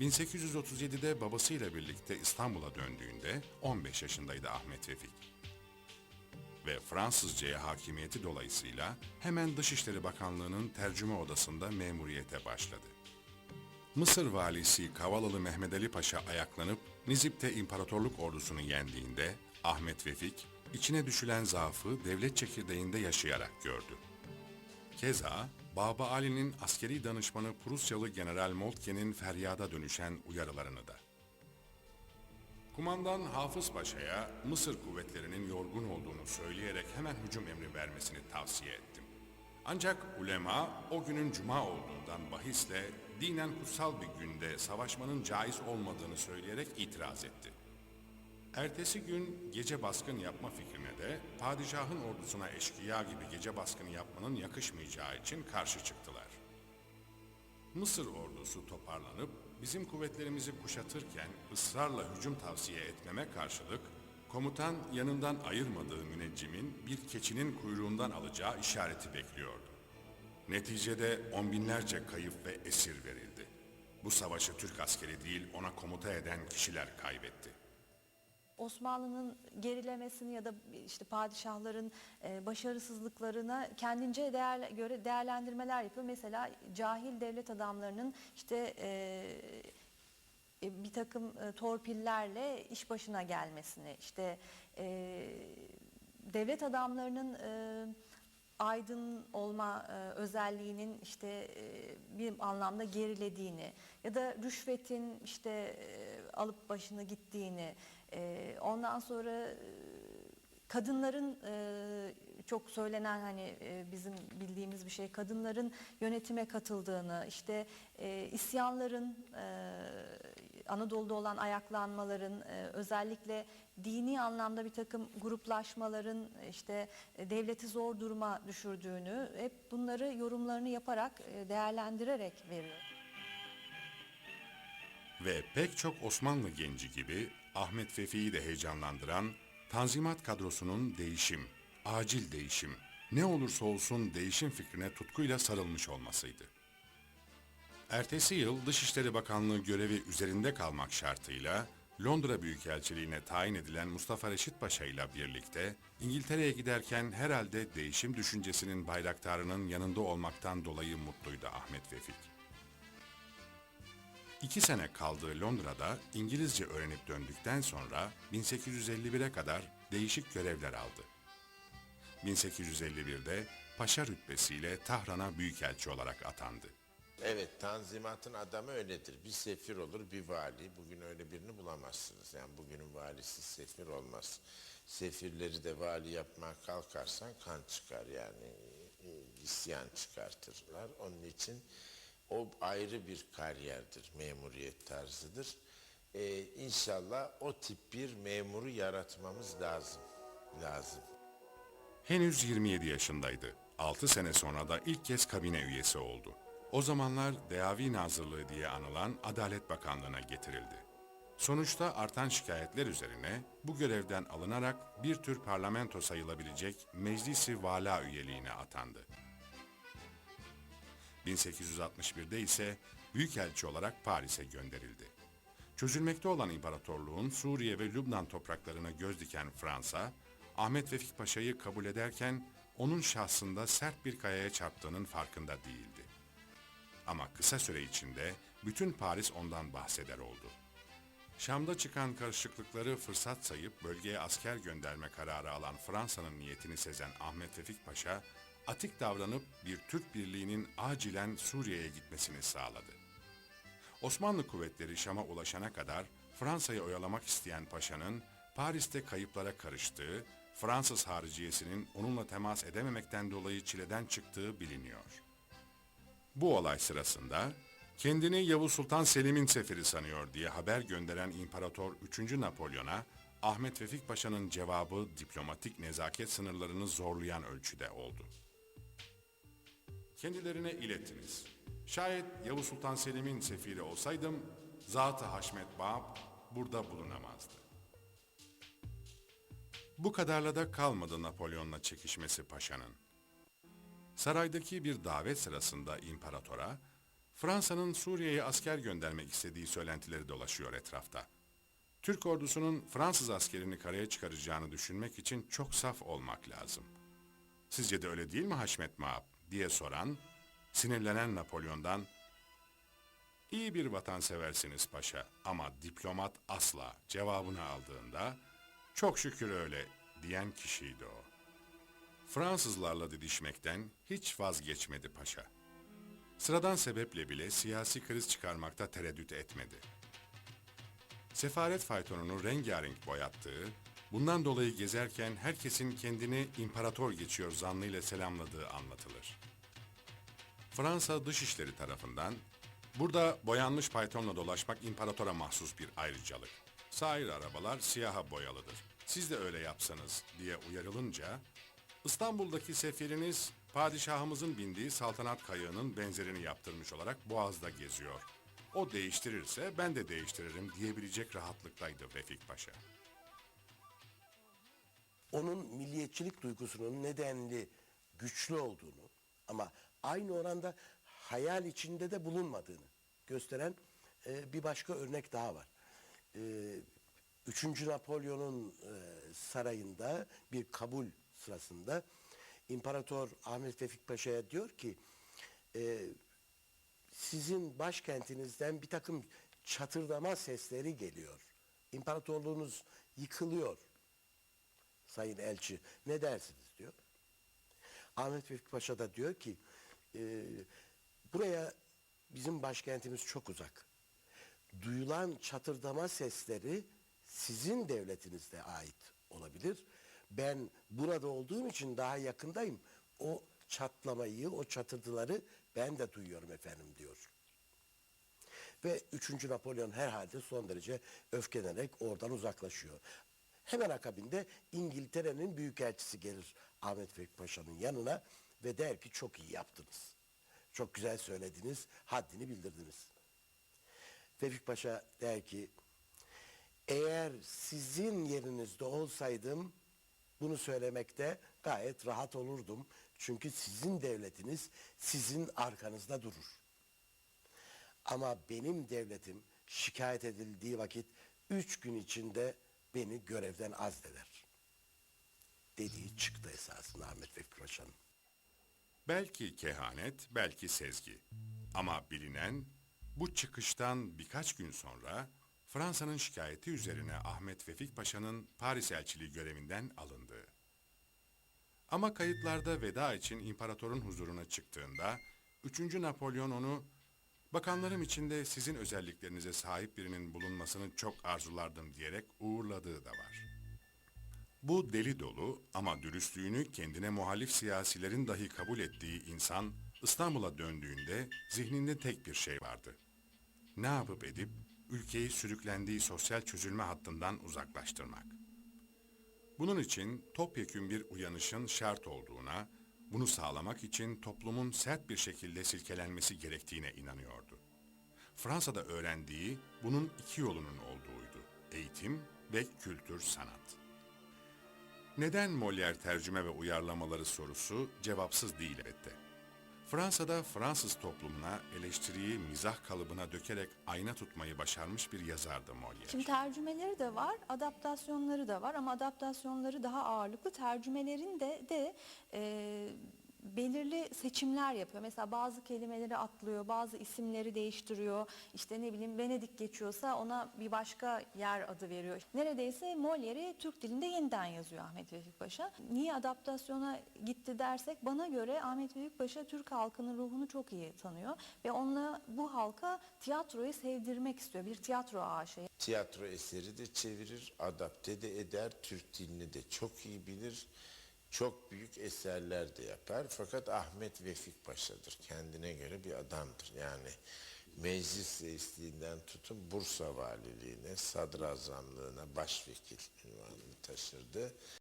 1837'de babasıyla birlikte İstanbul'a döndüğünde 15 yaşındaydı Ahmet Vefik. Ve Fransızcaya hakimiyeti dolayısıyla hemen Dışişleri Bakanlığı'nın tercüme odasında memuriyete başladı. Mısır valisi Kavalalı Mehmet Ali Paşa ayaklanıp Nizip'te imparatorluk ordusunu yendiğinde Ahmet Vefik içine düşülen zaafı devlet çekirdeğinde yaşayarak gördü. Keza Baba Ali'nin askeri danışmanı Prusyalı General Moltke'nin feryada dönüşen uyarılarını da. Kumandan Hafız Paşa'ya Mısır kuvvetlerinin yorgun olduğunu söyleyerek hemen hücum emri vermesini tavsiye ettim. Ancak ulema o günün cuma olduğundan bahisle dinen kutsal bir günde savaşmanın caiz olmadığını söyleyerek itiraz etti. Ertesi gün gece baskın yapma fikrine de padişahın ordusuna eşkıya gibi gece baskını yapmanın yakışmayacağı için karşı çıktılar. Mısır ordusu toparlanıp bizim kuvvetlerimizi kuşatırken ısrarla hücum tavsiye etmeme karşılık komutan yanından ayırmadığı müneccimin bir keçinin kuyruğundan alacağı işareti bekliyordu. Neticede on binlerce kayıp ve esir verildi. Bu savaşı Türk askeri değil ona komuta eden kişiler kaybetti. Osmanlı'nın gerilemesini ya da işte padişahların e, başarısızlıklarına kendince değer, göre değerlendirmeler yapıyor. Mesela cahil devlet adamlarının işte e, e, bir takım e, torpillerle iş başına gelmesini, işte e, devlet adamlarının e, aydın olma e, özelliğinin işte e, bir anlamda gerilediğini ya da rüşvetin işte e, alıp başını gittiğini, e, ondan sonra e, kadınların e, çok söylenen hani e, bizim bildiğimiz bir şey kadınların yönetime katıldığını işte e, isyanların e, Anadolu'da olan ayaklanmaların e, özellikle dini anlamda bir takım gruplaşmaların işte e, devleti zor duruma düşürdüğünü hep bunları yorumlarını yaparak e, değerlendirerek veriyor. Ve pek çok Osmanlı genci gibi Ahmet Vefi'yi de heyecanlandıran Tanzimat kadrosunun değişim, acil değişim, ne olursa olsun değişim fikrine tutkuyla sarılmış olmasıydı. Ertesi yıl Dışişleri Bakanlığı görevi üzerinde kalmak şartıyla Londra Büyükelçiliğine tayin edilen Mustafa Reşit Paşa ile birlikte İngiltere'ye giderken herhalde değişim düşüncesinin bayraktarının yanında olmaktan dolayı mutluydu Ahmet Vefik. İki sene kaldığı Londra'da İngilizce öğrenip döndükten sonra 1851'e kadar değişik görevler aldı. 1851'de paşa rütbesiyle Tahran'a büyükelçi olarak atandı. Evet, tanzimatın adamı öyledir. Bir sefir olur, bir vali. Bugün öyle birini bulamazsınız. Yani bugünün valisi sefir olmaz. Sefirleri de vali yapmaya kalkarsan kan çıkar yani e, isyan çıkartırlar. Onun için o ayrı bir kariyerdir, memuriyet tarzıdır. Ee, inşallah o tip bir memuru yaratmamız lazım. Lazım. Henüz 27 yaşındaydı. 6 sene sonra da ilk kez kabine üyesi oldu. O zamanlar Deavi Nazırlığı diye anılan Adalet Bakanlığı'na getirildi. Sonuçta artan şikayetler üzerine bu görevden alınarak bir tür parlamento sayılabilecek Meclisi Vala üyeliğine atandı. 1861'de ise büyükelçi olarak Paris'e gönderildi. Çözülmekte olan imparatorluğun Suriye ve Lübnan topraklarına göz diken Fransa, Ahmet Vefik Paşa'yı kabul ederken onun şahsında sert bir kayaya çarptığının farkında değildi. Ama kısa süre içinde bütün Paris ondan bahseder oldu. Şam'da çıkan karışıklıkları fırsat sayıp bölgeye asker gönderme kararı alan Fransa'nın niyetini sezen Ahmet Vefik Paşa, atik davranıp bir Türk birliğinin acilen Suriye'ye gitmesini sağladı. Osmanlı kuvvetleri Şam'a ulaşana kadar Fransa'yı oyalamak isteyen paşanın Paris'te kayıplara karıştığı, Fransız hariciyesinin onunla temas edememekten dolayı çileden çıktığı biliniyor. Bu olay sırasında kendini Yavuz Sultan Selim'in seferi sanıyor diye haber gönderen İmparator 3. Napolyon'a Ahmet Vefik Paşa'nın cevabı diplomatik nezaket sınırlarını zorlayan ölçüde oldu. Kendilerine ilettiniz. Şayet Yavuz Sultan Selim'in sefiri olsaydım, Zat-ı Haşmet Bab burada bulunamazdı. Bu kadarla da kalmadı Napolyon'la çekişmesi paşanın. Saraydaki bir davet sırasında imparatora, Fransa'nın Suriye'ye asker göndermek istediği söylentileri dolaşıyor etrafta. Türk ordusunun Fransız askerini karaya çıkaracağını düşünmek için çok saf olmak lazım. Sizce de öyle değil mi Haşmet Maap diye soran, sinirlenen Napolyon'dan İyi bir vatanseversiniz paşa ama diplomat asla cevabını aldığında çok şükür öyle diyen kişiydi o. Fransızlarla didişmekten hiç vazgeçmedi paşa. Sıradan sebeple bile siyasi kriz çıkarmakta tereddüt etmedi. Sefaret faytonunu rengarenk boyattığı, bundan dolayı gezerken herkesin kendini imparator geçiyor zannıyla selamladığı anlatılır. Fransa Dışişleri tarafından burada boyanmış faytonla dolaşmak imparatora mahsus bir ayrıcalık. Sair arabalar siyaha boyalıdır. Siz de öyle yapsanız diye uyarılınca İstanbul'daki sefiriniz padişahımızın bindiği saltanat kayığının benzerini yaptırmış olarak Boğaz'da geziyor. O değiştirirse ben de değiştiririm diyebilecek rahatlıktaydı Vefik Paşa. Onun milliyetçilik duygusunun nedenli güçlü olduğunu ama aynı oranda hayal içinde de bulunmadığını gösteren e, bir başka örnek daha var. E, Üçüncü Napolyon'un e, sarayında bir kabul sırasında İmparator Ahmet Vefik Paşa'ya diyor ki e, sizin başkentinizden bir takım çatırdama sesleri geliyor. İmparatorluğunuz yıkılıyor. Sayın Elçi ne dersiniz diyor. Ahmet Vefik Paşa da diyor ki e, buraya bizim başkentimiz çok uzak. Duyulan çatırdama sesleri sizin devletinizde ait olabilir. Ben burada olduğum için daha yakındayım. O çatlamayı, o çatırtıları ben de duyuyorum efendim diyor. Ve 3. Napolyon herhalde son derece öfkelenerek oradan uzaklaşıyor. Hemen akabinde İngiltere'nin büyükelçisi gelir Ahmet Vefik Paşa'nın yanına ve der ki çok iyi yaptınız. Çok güzel söylediniz, haddini bildirdiniz. Vefik Paşa der ki eğer sizin yerinizde olsaydım bunu söylemekte gayet rahat olurdum. Çünkü sizin devletiniz sizin arkanızda durur. Ama benim devletim şikayet edildiği vakit üç gün içinde beni görevden azleder. Dediği çıktı esasında Ahmet Vefik Paşa'nın. Belki kehanet, belki sezgi. Ama bilinen bu çıkıştan birkaç gün sonra Fransa'nın şikayeti üzerine Ahmet Vefik Paşa'nın Paris elçiliği görevinden alındığı. Ama kayıtlarda veda için imparatorun huzuruna çıktığında 3. Napolyon onu bakanlarım içinde sizin özelliklerinize sahip birinin bulunmasını çok arzulardım diyerek uğurladığı da var. Bu deli dolu ama dürüstlüğünü kendine muhalif siyasilerin dahi kabul ettiği insan İstanbul'a döndüğünde zihninde tek bir şey vardı. Ne yapıp edip ülkeyi sürüklendiği sosyal çözülme hattından uzaklaştırmak. Bunun için topyekün bir uyanışın şart olduğuna, bunu sağlamak için toplumun sert bir şekilde silkelenmesi gerektiğine inanıyordu. Fransa'da öğrendiği bunun iki yolunun olduğuydu. Eğitim ve kültür sanat. Neden Molière tercüme ve uyarlamaları sorusu cevapsız değil elbette. Fransa'da Fransız toplumuna eleştiriyi mizah kalıbına dökerek ayna tutmayı başarmış bir yazardı Molière. Şimdi tercümeleri de var, adaptasyonları da var ama adaptasyonları daha ağırlıklı. Tercümelerin de de e, belirli seçimler yapıyor. Mesela bazı kelimeleri atlıyor, bazı isimleri değiştiriyor. İşte ne bileyim Venedik geçiyorsa ona bir başka yer adı veriyor. Neredeyse Molière'i Türk dilinde yeniden yazıyor Ahmet Vefik Paşa. Niye adaptasyona gitti dersek bana göre Ahmet Vefik Paşa Türk halkının ruhunu çok iyi tanıyor ve onunla bu halka tiyatroyu sevdirmek istiyor. Bir tiyatro aşığı. Tiyatro eseri de çevirir, adapte de eder, Türk dilini de çok iyi bilir. Çok büyük eserler de yapar. Fakat Ahmet Vefik Paşa'dır. Kendine göre bir adamdır. Yani meclis reisliğinden tutun Bursa valiliğine, sadrazamlığına başvekil ünvanını taşırdı.